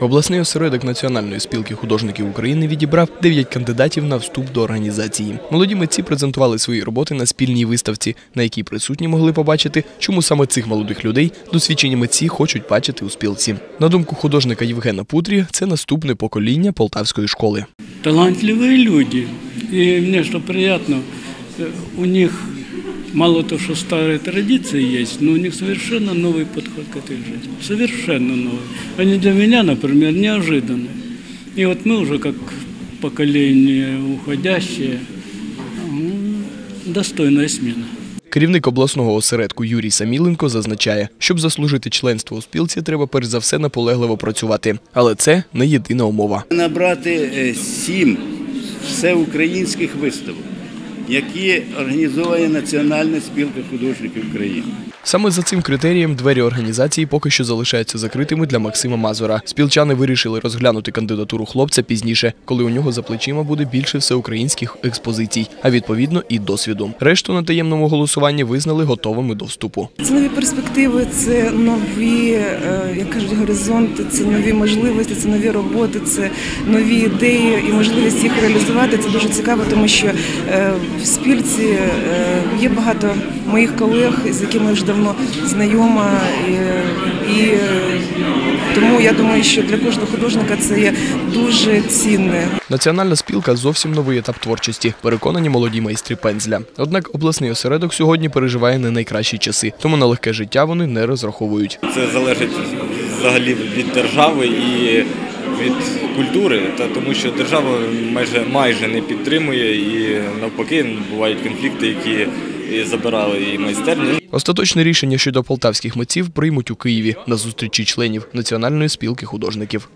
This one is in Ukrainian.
Обласний осередок Національної спілки художників України відібрав 9 кандидатів на вступ до організації. Молоді митці презентували свої роботи на спільній виставці, на якій присутні могли побачити, чому саме цих молодих людей досвідчені митці хочуть бачити у спілці. На думку художника Євгена Путрі, це наступне покоління полтавської школи. талантливые люди. Мне что приятно, э, у них мало то, что старые традиции есть, но у них совершенно новый подход к этой жизни. Совершенно новый. Они для меня, например, неожиданные. И вот мы уже как поколение уходящее, м, достойная смена. Керівник обласного осередку Юрій Саміленко зазначає, щоб заслужити членство у спілці, треба перш за все наполегливо працювати. Але це не єдина умова. набрати е, сім всеукраїнських виставок, які організовує Національна спілка художників України. Саме за цим критерієм двері організації поки що залишаються закритими для Максима Мазура. Спілчани вирішили розглянути кандидатуру хлопця пізніше, коли у нього за плечима буде більше всеукраїнських експозицій, а відповідно і досвіду. Решту на таємному голосуванні визнали готовими до вступу. Це нові перспективи, це нові, як кажуть, горизонти, це нові можливості, це нові роботи, це нові ідеї і можливість їх реалізувати. Це дуже цікаво, тому що е, в спільці е, є багато моїх колег, з якими вже давно знайома, і, і тому я думаю, що для кожного художника це є дуже цінне. Національна спілка зовсім новий етап творчості. Переконані молоді майстри пензля. Однак обласний осередок сьогодні переживає не найкращі часи, тому на легке життя вони не розраховують. Це залежить взагалі від держави і від культури, та тому що держава майже майже не підтримує і навпаки бувають конфлікти, які і забирали і майстерні. Остаточне рішення щодо полтавських митців приймуть у Києві на зустрічі членів Національної спілки художників.